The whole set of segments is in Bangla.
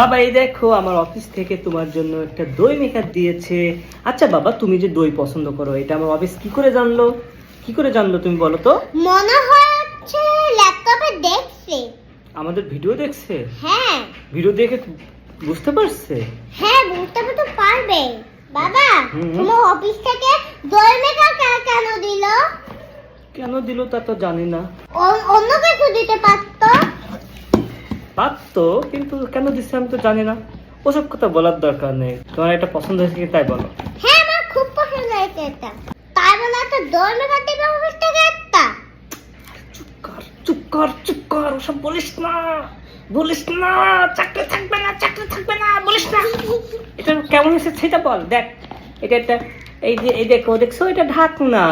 বাবা এই দেখো আমার অফিস থেকে তোমার জন্য একটা দই মেকার দিয়েছে। আচ্ছা বাবা তুমি যে দই পছন্দ করো এটা আমার অফিস কি করে জানলো? কি করে জানলো তুমি বলো তো? মনে হচ্ছে ল্যাপটপে দেখছে। আমাদের ভিডিও দেখছে? হ্যাঁ। ভিডিও দেখে বুঝতে পারছে? হ্যাঁ বুঝতে তো পারবে। বাবা। তোমার অফিস থেকে দই মেকার কেন দিল? কেন দিল তা তো জানি না। অন্য কিছু পারতো পারতো কিন্তু কেন দিচ্ছে আমি তো জানি না। ওসব কথা বলার দরকার নেই। তোমার একটা পছন্দ হয়েছে কি তাই বলো। হ্যাঁ আমার খুব পছন্দ হয়েছে এটা। তাই বলে দিবে একটা চুপ কর চুপ কর চুপ কর ওসব বলিস না। বলিস না চাকরি থাকবে না চাকরি থাকবে না বলিস না। এটা কেমন হয়েছে সেটা বল দেখ। এটা একটা এই যে এই দেখো দেখছ এটা ঢাকনা।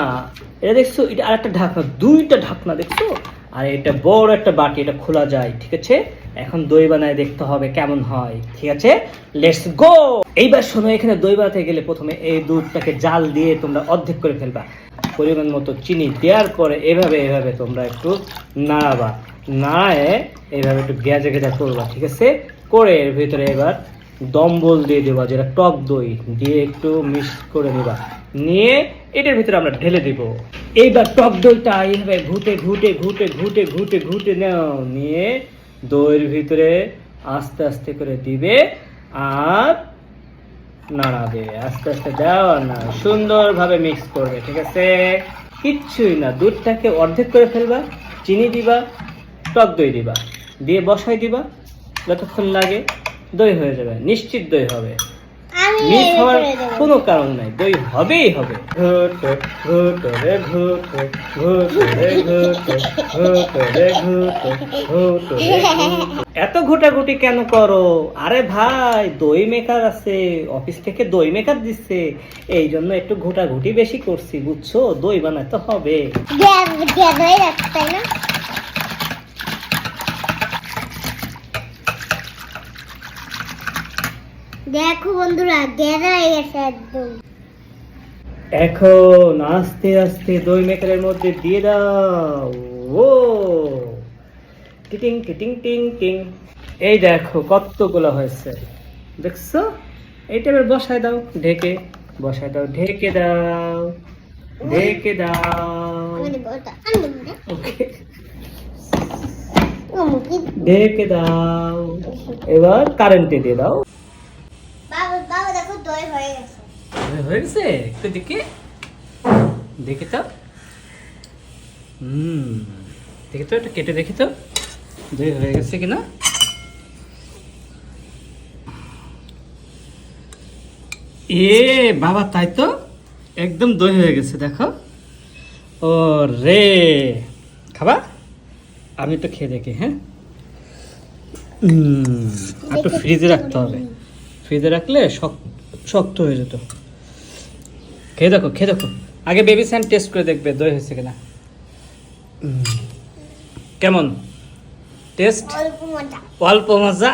এটা দেখছ এটা আর একটা ঢাকনা দুইটা ঢাকনা দেখছ? আর এটা বড় একটা বাটি, এটা খোলা যায়, ঠিক আছে? এখন দই বানায় দেখতে হবে কেমন হয়, ঠিক আছে? লেটস গো এইবার শোনো, এখানে দই বানাতে গেলে প্রথমে এই দুধটাকে জাল দিয়ে তোমরা অর্ধেক করে ফেলবা। পরিমাণ মতো চিনি দেওয়ার পরে এভাবে এভাবে তোমরা একটু নাড়াবা। নাড়ায় এইভাবে একটু গেজা গেজা করবা, ঠিক আছে? করে এর ভিতরে এবার দম্বল দিয়ে দেবা, যেটা টক দই, দিয়ে একটু মিক্স করে নেবা। নিয়ে এটার ভিতরে আমরা ঢেলে দিব। এইবার টক দইটা এইভাবে ঘুটে ঘুটে ঘুটে ঘুটে ঘুটে ঘুটে নাও, নিয়ে দইয়ের ভিতরে আস্তে আস্তে করে দিবে আর নাড়াবে, আস্তে আস্তে দেওয়া না সুন্দরভাবে মিক্স করবে, ঠিক আছে? কিচ্ছুই না, দুধটাকে অর্ধেক করে ফেলবা, চিনি দিবা, টক দই দিবা, দিয়ে বসাই দিবা, যতক্ষণ লাগে দই হয়ে যাবে, নিশ্চিত দই হবে। মিস এই হওয়ার কোনো কারণ নাই। দই হবেই হবে। ঘুটো ঘুটো রে ঘুটো ঘুটো রে ঘুটো ঘুটো রে ঘুটো ঘুটো রে ঘুটো। এত ঘুটাঘুটি কেন করো? আরে ভাই দই মেকার আছে অফিস থেকে দই মেকার দিচ্ছে। এই জন্য একটু ঘুটাঘুটি বেশি করছি বুঝছ? দই বানাতে হবে। গ্যাস গ্যাস হয়ে যাচ্ছে তাই না? দেখো বন্ধুরা হয়ে গেছে একদম। এখন আস্তে আস্তে দই মেকারের মধ্যে দিয়ে দাও। ও। টিটিং টিটিং টিং টিং। এই দেখো কতগুলো হয়েছে। দেখছ? এইটা এবার বসায় দাও ঢেকে। বসায় দাও ঢেকে দাও। ঢেকে দাও। ঢেকে দাও। এবার কারেন্টে দিয়ে দাও। দই হয়ে গেছে। হয়ে গেছে? একটু দেখে। দেখে তো। হুম দেখে তো একটু কেটে দেখি তো। দই হয়ে গেছে কিনা? এ বাবা তাই তো? একদম দই হয়ে গেছে দেখো। ও রে খাবা? আমি তো খেয়ে দেখি হ্যাঁ? আর একটু ফ্রিজে রাখতে হবে। ফ্রিজে রাখলে শক- শক্ত হয়ে যেত। খেয়ে দেখো খেয়ে দেখো। আগে বেবি স্যান্ড টেস্ট করে দেখবে দই হয়েছে কিনা। কেমন? টেস্ট অল্প মজা। অল্প মজা।